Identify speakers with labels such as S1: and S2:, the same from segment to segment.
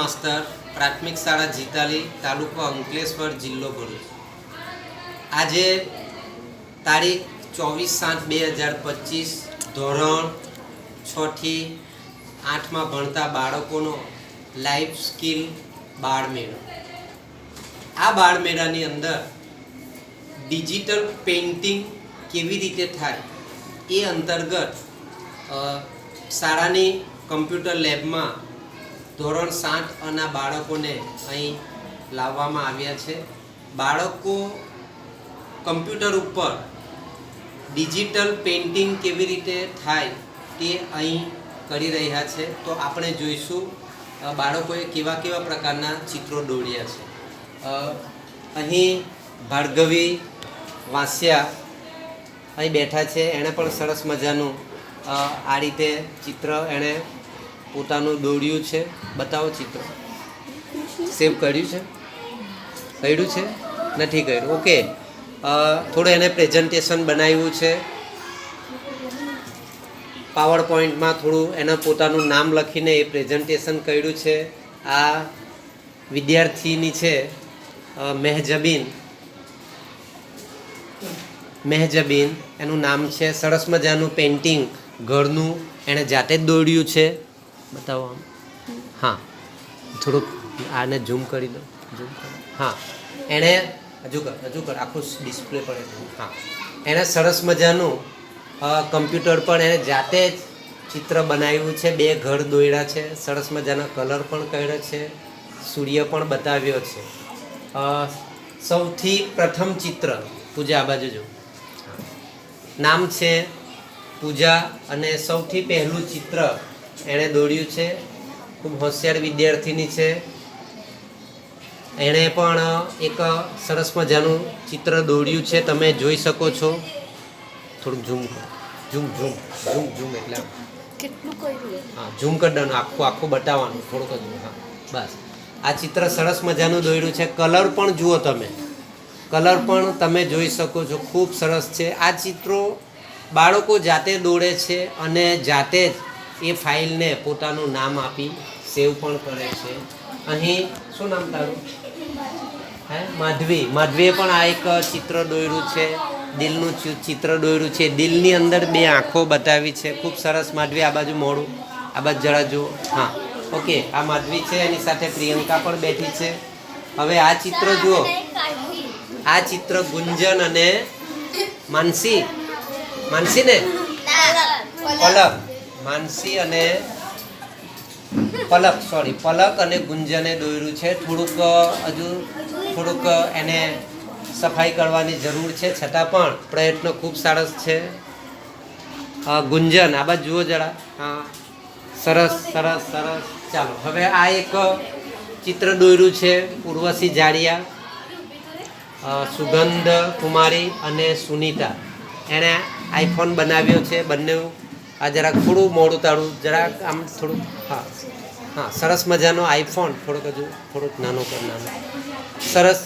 S1: માસ્તર, પ્રાથમિક શાળા જીતાલી, તાલુકો અંકલેશ્વર, જિલ્લો ભરૂચ. આજે તારીખ ચોવીસ સાત બે હજાર પચીસ, ધોરણ છથી આઠમાં ભણતા બાળકોનો લાઈફ સ્કિલ બાળમેળો. આ બાળમેળાની અંદર ડિજિટલ પેઇન્ટિંગ કેવી રીતે થાય એ અંતર્ગત શાળાની કમ્પ્યુટર લેબમાં ધોરણ સાત અને બાળકોને અહીં લાવવામાં આવ્યા છે. બાળકો કમ્પ્યુટર ઉપર ડિજિટલ પેઇન્ટિંગ કેવી રીતે થાય તે અહીં કરી રહ્યા છે. તો આપણે જોઈશું બાળકોએ કેવા કેવા પ્રકારના ચિત્રો દોર્યા છે. અહીં ભાર્ગવી વાંસ્યા અહીં બેઠા છે. એણે પણ સરસ મજાનું આ રીતે ચિત્ર એણે પોતાનું દોડ્યું છે. બતાવો ચિત્ર. સેવ કર્યું છે? કર્યું છે? નથી કર્યું. ઓકે થોડું એને પ્રેઝન્ટેશન બનાવ્યું છે. પાવર પોઈન્ટમાં થોડું એના પોતાનું નામ લખીને એ પ્રેઝન્ટેશન કર્યું છે. આ વિદ્યાર્થીની છે મેહજબીન. મહેજબીન. એનું નામ છે સરસ મજાનું પેઇન્ટિંગ ઘરનું. એણે જાતે જ દોડ્યું છે. બતાવો આમ. હા. થોડુંક આને ઝૂમ કરી દો. ઝૂમ કરો હા. એણે હજુ કર હજુ કર આખું ડિસ્પ્લે પડે હા. એણે સરસ મજાનું કમ્પ્યુટર પર એણે જાતે જ ચિત્ર બનાવ્યું છે બે ઘર દોર્યા છે સરસ મજાના કલર પણ કર્યો છે સૂર્ય પણ બતાવ્યો છે. સૌથી પ્રથમ ચિત્ર પૂજા આ બાજુ જો. નામ છે પૂજા અને સૌથી પહેલું ચિત્ર એણે દોર્યું છે. ખૂબ હોશિયાર વિદ્યાર્થીની છે. એણે પણ એક સરસ મજાનું ચિત્ર દોર્યું છે. તમે જોઈ શકો છો. થોડુંક ઝૂમ કરો. ઝૂમ ઝૂમ ઝૂમ ઝૂમ એટલે
S2: કેટલું કર્યું
S1: હા ઝૂમ કરી દેવાનું આખું આખું બતાવવાનું થોડુંક જ હા બસ. આ ચિત્ર સરસ મજાનું દોર્યું છે. કલર પણ જુઓ તમે. કલર પણ તમે જોઈ શકો છો. ખૂબ સરસ છે. આ ચિત્રો બાળકો જાતે દોડે છે અને જાતે જ એ ફાઇલને પોતાનું નામ આપી સેવ પણ કરે છે. અહીં શું નામ તારું? હે? માધવી. માધવીએ પણ આ એક ચિત્ર દોર્યું છે. દિલનું ચિત્ર દોર્યું છે. દિલની અંદર બે આંખો બતાવી છે. ખૂબ સરસ. માધવી આ બાજુ મોડું. આ બાજુ જરા જુઓ. હા. ઓકે. આ માધવી છે. એની સાથે પ્રિયંકા પણ બેઠી છે. હવે આ ચિત્ર જુઓ. આ ચિત્ર ગુંજન અને માનસી. માનસી ને. પલક. માનસી અને પલક સોરી પલક અને ગુંજને દોર્યું છે. થોડુંક, હજુ થોડુંક એને સફાઈ કરવાની જરૂર છે. છતાં પણ પ્રયત્ન ખૂબ સરસ છે. ગુંજન, આ બાજુ જુઓ જરા. હા. સરસ સરસ સરસ. ચાલો, હવે આ એક ચિત્ર દોર્યું છે ઉર્વશી જાડિયા સુગંધ કુમારી અને સુનિતા. એણે આઈફોન બનાવ્યો છે બંને આ જરાક થોડું મોડું તાળું, જરાક આમ થોડુંક હા હા, સરસ મજાનો આઈફોન, થોડુંક હજુ, થોડુંક નાનો પર નાનો. સરસ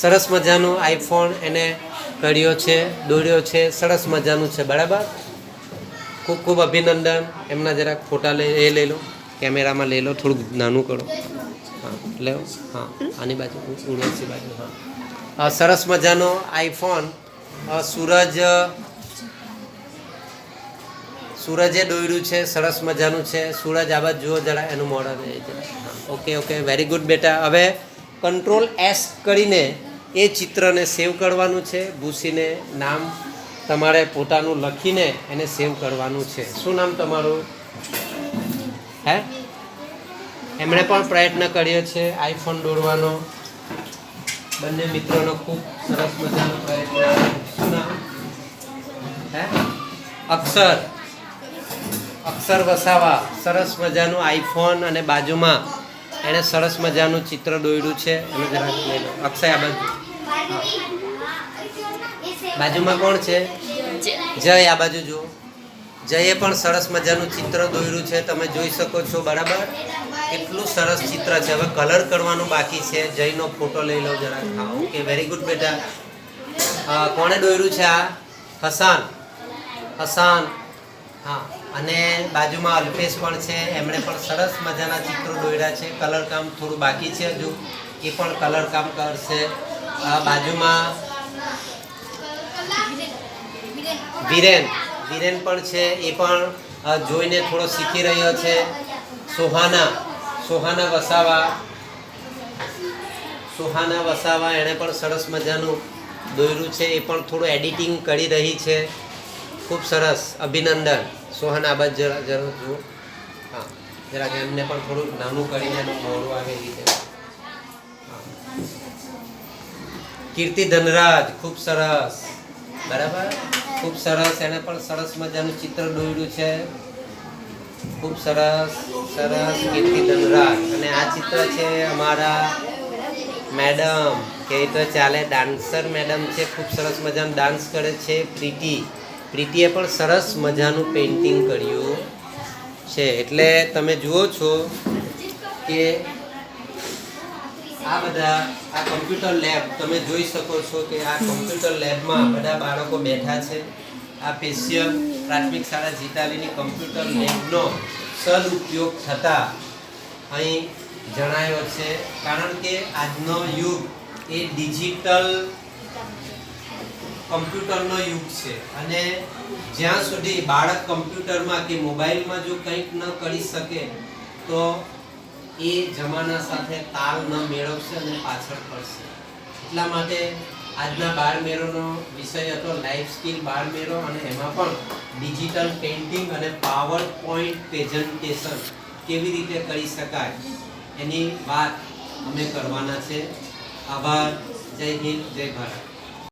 S1: સરસ મજાનો આઈફોન, એને કર્યો છે દોર્યો છે, સરસ મજાનું છે, બરાબર? ખૂબ ખૂબ અભિનંદન. એમના જરાક ફોટા લઈ એ લઈ લો, કેમેરામાં લઈ લો, થોડુંક નાનું કરો. હા લેવો હા, આની બાજુ ઉ- બાજુ, હા. સરસ મજાનો આઈફોન સૂરજ સૂરજે દોર્યું છે સરસ મજાનું છે. સૂરજ આ બાજુ જુઓ જરા એનું model okay okay very good બેટા. હવે કંટ્રોલ એસ કરીને એ ચિત્રને સેવ કરવાનું છે. ભૂસીને નામ તમારે પોતાનું લખીને એને સેવ કરવાનું છે. શું નામ તમારું? હે? એમણે પણ પ્રયત્ન કર્યો છે આઈફોન દોરવાનો. બંને મિત્રોનો ખૂબ સરસ મજાનો પ્રયત્ન. શું નામ? હે? અક્ષર. અક્ષર વસાવા, સરસ મજાનું આઈફોન અને બાજુમાં એણે સરસ મજાનું ચિત્ર દોર્યું છે. એને જરાક લઈ અક્ષય, આ બાજુ. બાજુમાં કોણ છે? જય, આ બાજુ જુઓ. જયે પણ સરસ મજાનું ચિત્ર દોર્યું છે. તમે જોઈ શકો છો, બરાબર? કેટલું સરસ ચિત્ર છે. હવે કલર કરવાનું બાકી છે. જયનો ફોટો લઈ લો જરા. હા, ઓકે વેરી ગુડ બેટા. કોણે દોર્યું છે આ? હસાન. હસાન. હા, અને બાજુમાં અલ્પેશ પણ છે, એમણે પણ સરસ મજાના ચિત્રો દોર્યા છે. કલર કામ થોડું બાકી છે હજુ, એ પણ કલર કામ કરશે. બાજુમાં વિરેન વિરેન પણ છે, એ પણ જોઈને થોડો શીખી રહ્યો છે. સોહાના સોહાના વસાવા સોહાના વસાવા એણે પણ સરસ મજાનું દોર્યું છે, એ પણ થોડું એડિટિંગ કરી રહી છે. ખૂબ સરસ અભિનંદન. સોહન આબાદ જરા જરૂર જુઓ. હા, જરાક એમને પણ થોડુંક નાનું કરીને એનું મોડું આવે એ રીતે. કીર્તિ ધનરાજ, ખૂબ સરસ. બરાબર? ખૂબ સરસ, એને પણ સરસ મજાનું ચિત્ર દોર્યું છે. ખૂબ સરસ સરસ કીર્તિ ધનરાજ. અને આ ચિત્ર છે અમારા મેડમ, કે તો ચાલે, ડાન્સર મેડમ છે, ખૂબ સરસ મજાનું ડાન્સ કરે છે, પ્રીતિ. પ્રીતિએ પણ સરસ મજાનું પેઇન્ટિંગ કર્યું છે. એટલે તમે જુઓ છો કે આ બધા આ કમ્પ્યુટર લેબ તમે જોઈ શકો છો કે આ કમ્પ્યુટર લેબમાં બધા બાળકો બેઠા છે. આ પેશિયલ પ્રાથમિક શાળા જીતાલીની કમ્પ્યુટર લેબનો સદુપયોગ થતા અહીં જણાયો છે. કારણ કે આજનો યુગ એ ડિજિટલ કમ્પ્યુટરનો યુગ છે. અને જ્યાં સુધી બાળક કમ્પ્યુટરમાં કે મોબાઈલમાં જો કંઈક ન કરી શકે, તો એ જમાના સાથે તાલ ન મેળવશે અને પાછળ પડશે. એટલા માટે આજના બાળમેળોનો વિષય હતો લાઈફ સ્કિલ બાળમેળો અને એમાં પણ ડિજિટલ પેઇન્ટિંગ અને પાવર પોઈન્ટ પ્રેઝન્ટેશન કેવી રીતે કરી શકાય એની વાત અમે કરવાના છે. આભાર. જય હિન્દ, જય ભારત.